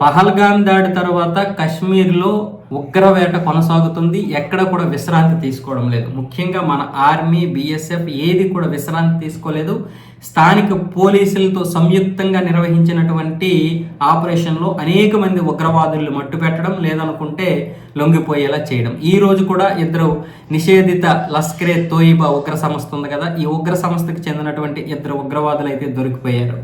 పహల్గాన్ దాడి తర్వాత కశ్మీర్లో ఉగ్రవేట కొనసాగుతుంది. ఎక్కడ కూడా విశ్రాంతి తీసుకోవడం లేదు. ముఖ్యంగా మన ఆర్మీ బీఎస్ఎఫ్ ఏది కూడా విశ్రాంతి తీసుకోలేదు. స్థానిక పోలీసులతో సంయుక్తంగా నిర్వహించినటువంటి ఆపరేషన్లో అనేక మంది ఉగ్రవాదులను మట్టుపెట్టడం లేదనుకుంటే లొంగిపోయేలా చేయడం. ఈ రోజు కూడా ఇద్దరు నిషేధిత లస్కరే తోయిబా ఉగ్ర సంస్థ ఉంది కదా ఈ ఉగ్ర సంస్థకి చెందినటువంటి ఇద్దరు ఉగ్రవాదులు అయితే దొరికిపోయారు.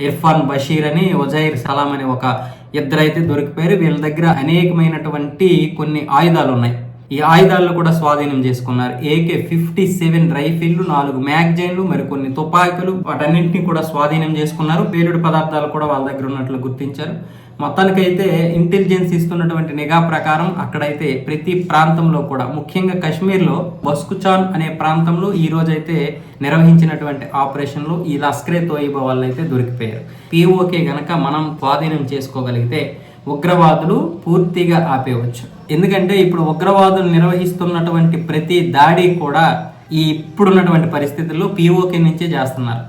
ఇర్ఫాన్ బషీర్ అని ఉజైర్ సలాం అనే ఒక ఇద్దరైతే దొరికిపోయారు. వీళ్ళ దగ్గర అనేకమైనటువంటి కొన్ని ఆయుధాలు ఉన్నాయి. ఈ ఆయుధాలను కూడా స్వాధీనం చేసుకున్నారు. ఏకే ఫిఫ్టీ సెవెన్ రైఫిల్లు నాలుగు మ్యాగజైన్లు మరికొన్ని తుపాకులు వాటన్నింటినీ కూడా స్వాధీనం చేసుకున్నారు. పేలుడు పదార్థాలు కూడా వాళ్ళ దగ్గర ఉన్నట్లు గుర్తించారు. మొత్తానికైతే ఇంటెలిజెన్స్ ఇస్తున్నటువంటి నిఘా ప్రకారం అక్కడైతే ప్రతి ప్రాంతంలో కూడా ముఖ్యంగా కాశ్మీర్లో బస్కుచాన్ అనే ప్రాంతంలో ఈ రోజైతే నిర్వహించినటువంటి ఆపరేషన్లో ఈ లస్కరే తోయిబా వాళ్ళు అయితే దొరికిపోయారు పిఓకే గనక మనం స్వాధీనం చేసుకోగలిగితే ఉగ్రవాదులు పూర్తిగా ఆపేయవచ్చు ఎందుకంటే ఇప్పుడు ఉగ్రవాదులు నిర్వహిస్తున్నటువంటి ప్రతి దాడి కూడా ఈ ఇప్పుడున్నటువంటి పరిస్థితుల్లో పిఓకే నుంచే చేస్తున్నారు.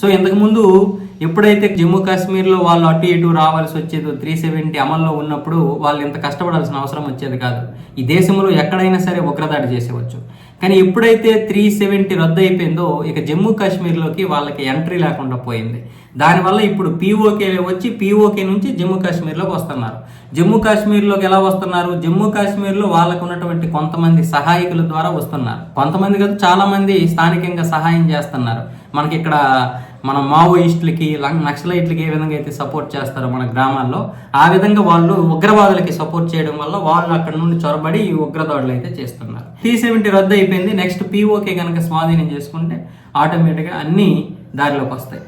సో ఇంతకుముందు ఎప్పుడైతే జమ్మూ కాశ్మీర్లో వాళ్ళు అటు ఇటు రావాల్సి వచ్చేదో త్రీ సెవెంటీ అమల్లో ఉన్నప్పుడు వాళ్ళు ఇంత కష్టపడాల్సిన అవసరం వచ్చేది కాదు. ఈ దేశంలో ఎక్కడైనా సరే ఉగ్రదాడి చేసేవచ్చు. కానీ ఎప్పుడైతే త్రీ సెవెంటీ రద్దు అయిపోయిందో ఇక జమ్మూ కాశ్మీర్లోకి వాళ్ళకి ఎంట్రీ లేకుండా పోయింది. దానివల్ల ఇప్పుడు పీఓకే వచ్చి పీఓకే నుంచి జమ్మూ కాశ్మీర్లోకి వస్తున్నారు. జమ్మూ కాశ్మీర్లోకి ఎలా వస్తున్నారు? జమ్మూ కాశ్మీర్లో వాళ్ళకు ఉన్నటువంటి కొంతమంది సహాయకుల ద్వారా వస్తున్నారు. కొంతమంది కదా చాలామంది స్థానికంగా సహాయం చేస్తున్నారు. మనకి ఇక్కడ మన మావోయిస్టులకి నక్సలైట్లకి ఏ విధంగా అయితే సపోర్ట్ చేస్తారో మన గ్రామాల్లో ఆ విధంగా వాళ్ళు ఉగ్రవాదులకి సపోర్ట్ చేయడం వల్ల వాళ్ళు అక్కడ నుండి చొరబడి ఈ ఉగ్రదాడులు అయితే చేస్తున్నారు. టీ సెవెంటీ రద్దు అయిపోయింది. నెక్స్ట్ పీఓకే కనుక స్వాధీనం చేసుకుంటే ఆటోమేటిక్గా అన్నీ దారిలోకి వస్తాయి.